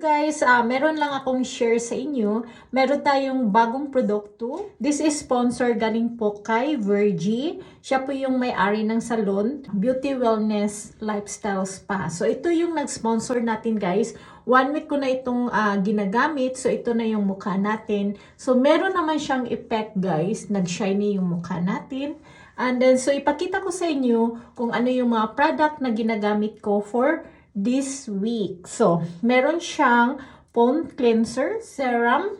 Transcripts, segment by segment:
guys, ah meron lang akong share sa inyo. Meron tayong bagong produkto. This is sponsor galing po kay Virgie. Siya po yung may-ari ng salon, Beauty Wellness Lifestyle Spa. So ito yung nag-sponsor natin guys. One week ko na itong ah, ginagamit. So ito na yung mukha natin. So meron naman siyang effect guys. Nag-shiny yung mukha natin. And then, so ipakita ko sa inyo kung ano yung mga product na ginagamit ko for this week. So, meron siyang foam cleanser, serum,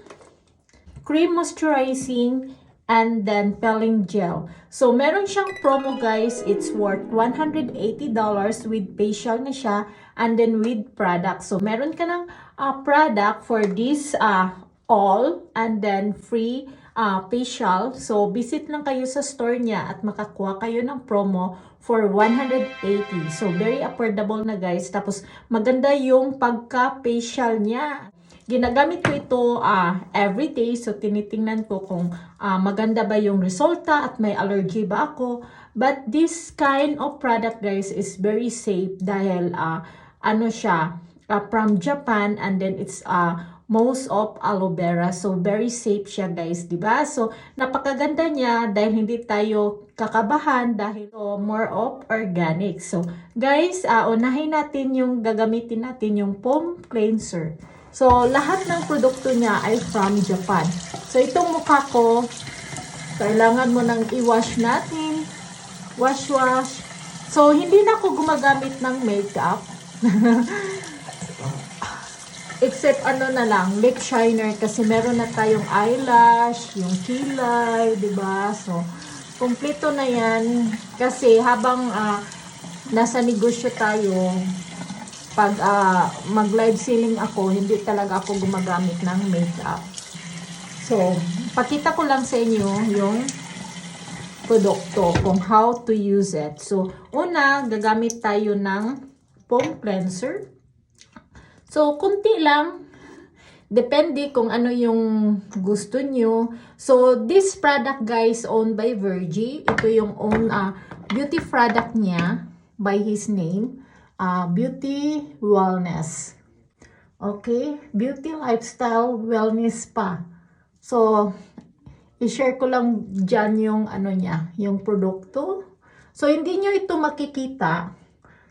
cream moisturizing, and then peeling gel. So, meron siyang promo guys. It's worth $180 with facial na siya and then with product. So, meron ka ng uh, product for this uh, all and then free uh, facial. So, visit lang kayo sa store niya at makakuha kayo ng promo for 180. So, very affordable na guys. Tapos, maganda yung pagka-facial niya. Ginagamit ko ito ah every day. So, tinitingnan ko kung ah, maganda ba yung resulta at may allergy ba ako. But this kind of product guys is very safe dahil ah, ano siya, ah, from Japan and then it's ah, most of aloe vera. So, very safe siya guys, di ba? So, napakaganda niya dahil hindi tayo kakabahan dahil ito more of organic. So, guys, ah, unahin natin yung gagamitin natin yung foam cleanser. So, lahat ng produkto niya ay from Japan. So, itong mukha ko, kailangan mo nang i-wash natin. Wash, wash. So, hindi na ako gumagamit ng makeup. Except ano na lang, lip shiner kasi meron na tayong eyelash, yung kilay, 'di ba? So, kumpleto na 'yan kasi habang ah, nasa negosyo tayo, pag ah, mag-live selling ako, hindi talaga ako gumagamit ng makeup. So, pakita ko lang sa inyo yung produkto kung how to use it. So, una, gagamit tayo ng foam cleanser. So, kunti lang. Depende kung ano yung gusto nyo. So, this product guys, owned by Virgie. Ito yung own ah, beauty product niya by his name. ah, beauty Wellness. Okay? Beauty Lifestyle Wellness Spa. So, i-share ko lang dyan yung ano niya, yung produkto. So, hindi nyo ito makikita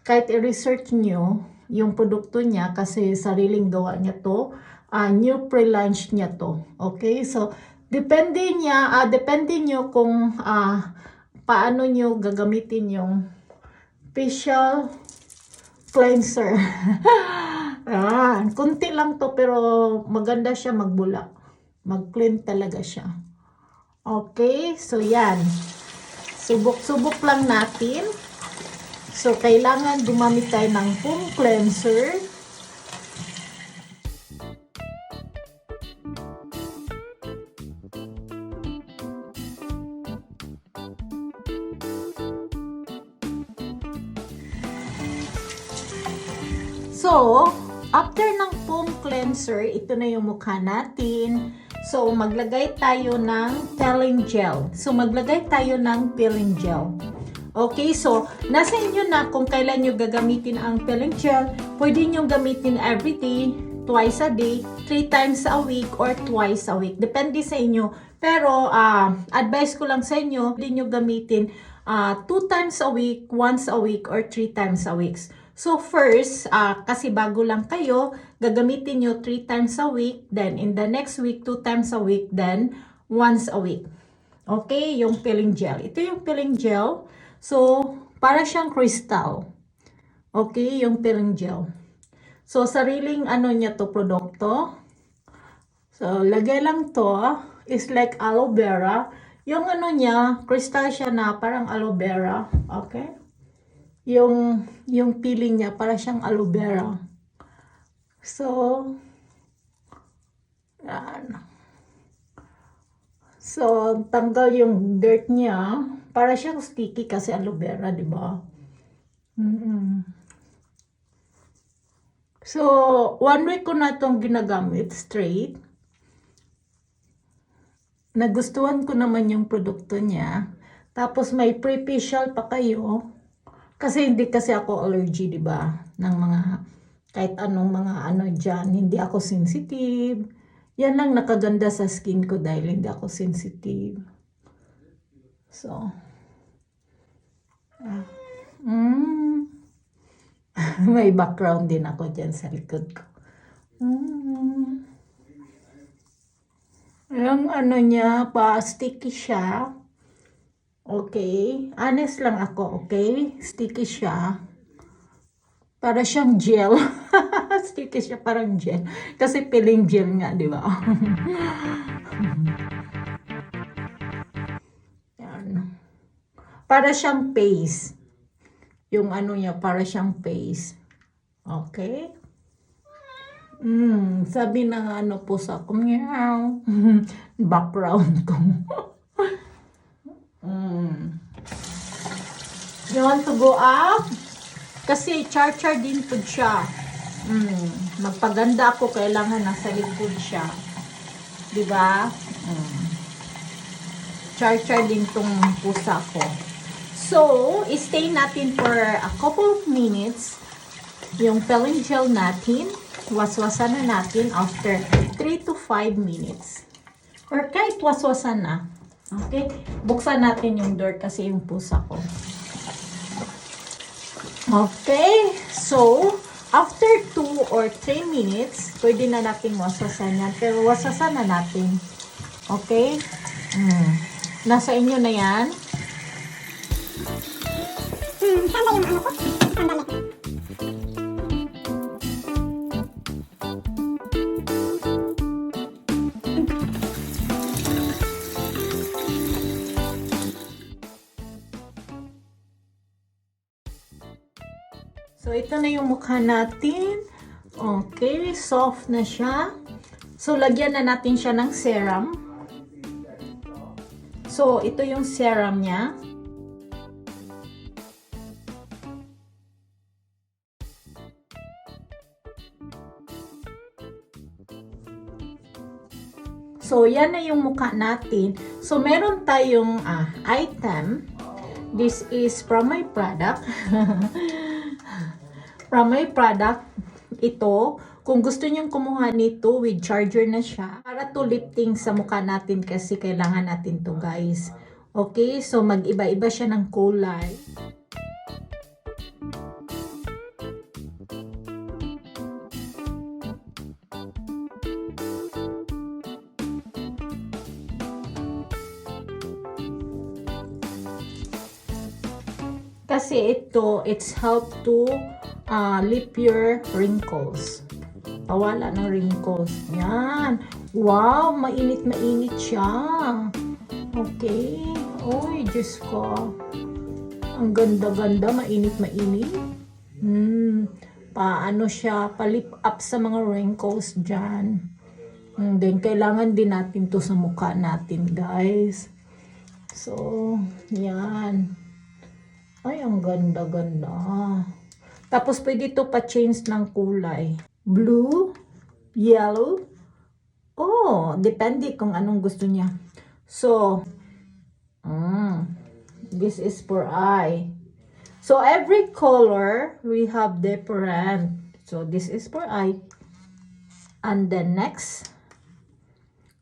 kahit i-research nyo yung produkto niya kasi sariling gawa niya to. ah new pre-launch niya to. Okay? So, depende niya, ah depende nyo kung ah paano nyo gagamitin yung facial cleanser. ah, kunti lang to pero maganda siya magbula. Mag-clean talaga siya. Okay? So, yan. Subok-subok lang natin. So, kailangan gumamit tayo ng foam cleanser. So, after ng foam cleanser, ito na yung mukha natin. So, maglagay tayo ng peeling gel. So, maglagay tayo ng peeling gel. Okay, so nasa inyo na kung kailan nyo gagamitin ang peeling gel. Pwede nyo gamitin every day, twice a day, three times a week, or twice a week. Depende sa inyo. Pero, ah, advice ko lang sa inyo, pwede nyo gamitin ah, two times a week, once a week, or three times a week. So first, ah, kasi bago lang kayo, gagamitin nyo three times a week, then in the next week, two times a week, then once a week. Okay, yung peeling gel. Ito yung peeling gel. So, para siyang crystal. Okay, yung peeling gel. So, sariling ano niya to produkto. So, lagay lang to. Is like aloe vera. Yung ano niya, crystal siya na parang aloe vera. Okay? Yung, yung peeling niya, para siyang aloe vera. So, yan. So, tanggal yung dirt niya. Para siyang sticky kasi aloe vera, di ba? mm So, one week ko na itong ginagamit straight. Nagustuhan ko naman yung produkto niya. Tapos may pre-facial pa kayo. Kasi hindi kasi ako allergy, di ba? Ng mga Kahit anong mga ano dyan, hindi ako sensitive. Yan lang nakaganda sa skin ko dahil hindi ako sensitive. So, ah, mm, may background din ako dyan sa likod ko. Mm. Yung ano niya, pa sticky siya. Okay. Honest lang ako, okay? Sticky siya. Para siyang gel. sticky siya parang gel. Kasi piling gel nga, di ba? Yan. Para siyang paste. Yung ano niya, para siyang paste. Okay? Mm, sabi ng ano po sa ko, meow. Background ko. mm. You want to go up? Kasi char-char din po siya. Mm. Magpaganda ako, kailangan nasa likod siya. Di ba? Mm. Char-char din tong pusa ko. So, stay natin for a couple of minutes yung pelling gel natin. Waswasan na natin after 3 to 5 minutes. Or kahit waswasan na. Okay? Buksan natin yung door kasi yung pusa ko. Okay? So, after 2 or 3 minutes, pwede na natin waswasan yan. Pero waswasan na natin. Okay? Mm. Nasa inyo na yan. So, ito na yung mukha natin. Okay, soft na siya. So, lagyan na natin siya ng serum. So, ito yung serum niya. So, yan na yung mukha natin. So, meron tayong ah, item. This is from my product. from my product, ito, kung gusto nyong kumuha nito with charger na siya, para to lifting sa mukha natin kasi kailangan natin to guys. Okay, so mag-iba-iba siya ng kulay. Kasi ito, it's help to uh, lip your wrinkles. Pawala ng wrinkles. Yan. Wow, mainit-mainit siya. Okay. Uy, Diyos ko. Ang ganda-ganda, mainit-mainit. Hmm. Paano siya, palip up sa mga wrinkles dyan. And then, kailangan din natin to sa mukha natin, guys. So, yan. Ay, ang ganda-ganda. Tapos, pwede to pa-change ng kulay. Blue, yellow. Oh, depende kung anong gusto niya. So, mm, this is for eye. So, every color, we have different. So, this is for eye. And the next,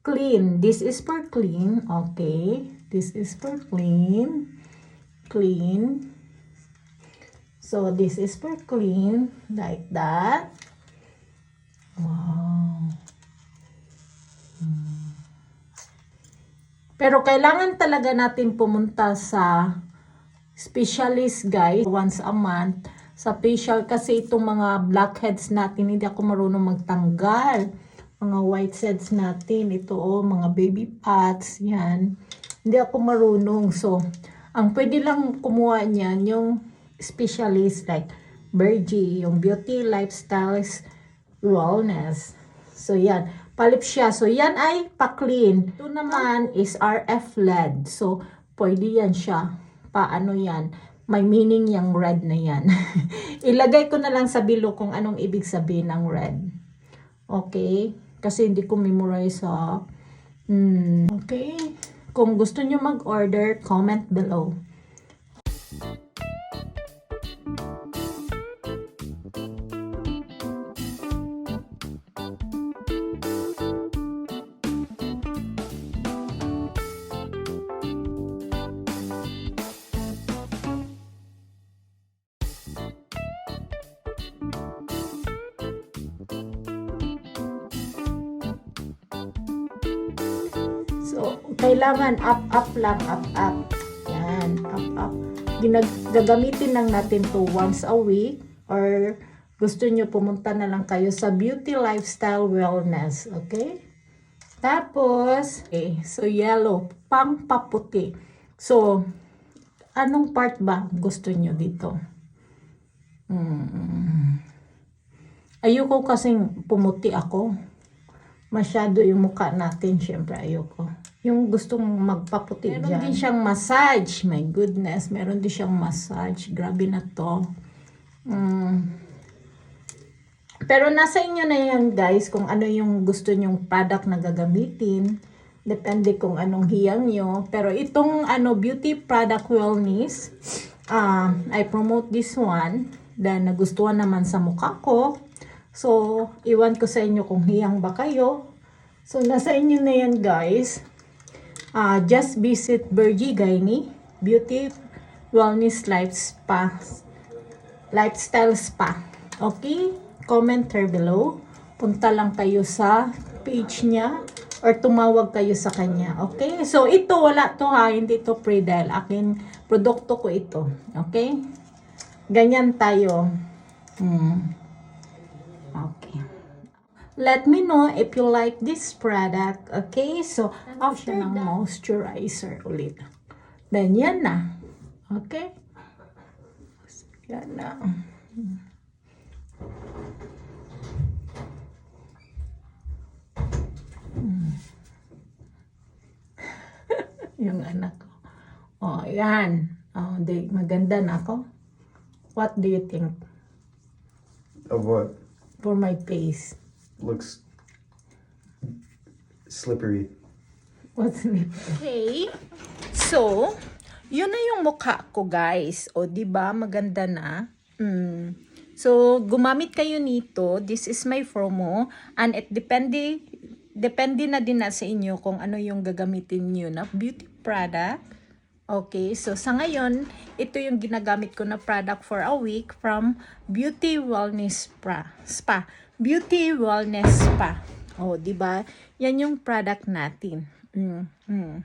clean. This is for clean. Okay. This is for clean. Clean. So, this is for clean. Like that. Wow. Hmm. Pero kailangan talaga natin pumunta sa specialist guys once a month sa facial kasi itong mga blackheads natin hindi ako marunong magtanggal mga whiteheads natin ito oh mga baby spots yan hindi ako marunong so ang pwede lang kumuha niyan yung specialist like Bergie yung beauty lifestyles wellness so yan palip siya so yan ay pa-clean ito naman is RF LED so pwede yan siya paano yan may meaning yung red na yan. Ilagay ko na lang sa below kung anong ibig sabihin ng red. Okay? Kasi hindi ko memorize sa... Hmm, okay? Kung gusto nyo mag-order, comment below. Kailangan up, up lang, up, up. Yan, up, up. Ginag lang natin to once a week or gusto nyo pumunta na lang kayo sa Beauty Lifestyle Wellness, okay? Tapos, okay, so yellow, pang paputi. So, anong part ba gusto nyo dito? Hmm. Ayoko kasing pumuti ako. Masyado yung mukha natin, syempre ayoko. Yung gustong magpaputi Meron dyan. din siyang massage. My goodness, meron din siyang massage. Grabe na to. Mm. Pero nasa inyo na yan guys kung ano yung gusto nyong product na gagamitin. Depende kung anong hiyang nyo. Pero itong ano beauty product wellness, ah I promote this one dahil nagustuhan naman sa mukha ko. So, iwan ko sa inyo kung hiyang ba kayo. So, nasa inyo na yan guys. Ah, just visit Bergie Gaini Beauty Wellness Life Spa Lifestyle Spa. Okay? Comment her below. Punta lang kayo sa page niya or tumawag kayo sa kanya. Okay? So, ito wala to ha. Hindi to pre dahil akin produkto ko ito. Okay? Ganyan tayo. Hmm. Let me know if you like this product. Okay? So, after ng moisturizer ulit. Then, yan na. Okay? Yan na. Hmm. Yung anak ko. Oh, yan. Oh, di, maganda na ako. What do you think Of what? for my face? Looks slippery. What's it? Okay. So, yun na yung mukha ko, guys. O, di ba Maganda na. Mm. So, gumamit kayo nito. This is my promo. And it depende, depende na din na sa inyo kung ano yung gagamitin nyo na beauty product. Okay, so sa ngayon, ito yung ginagamit ko na product for a week from Beauty Wellness Spa. Spa. Beauty Wellness Spa. Oh, 'di ba? Yan yung product natin. Mm, mm.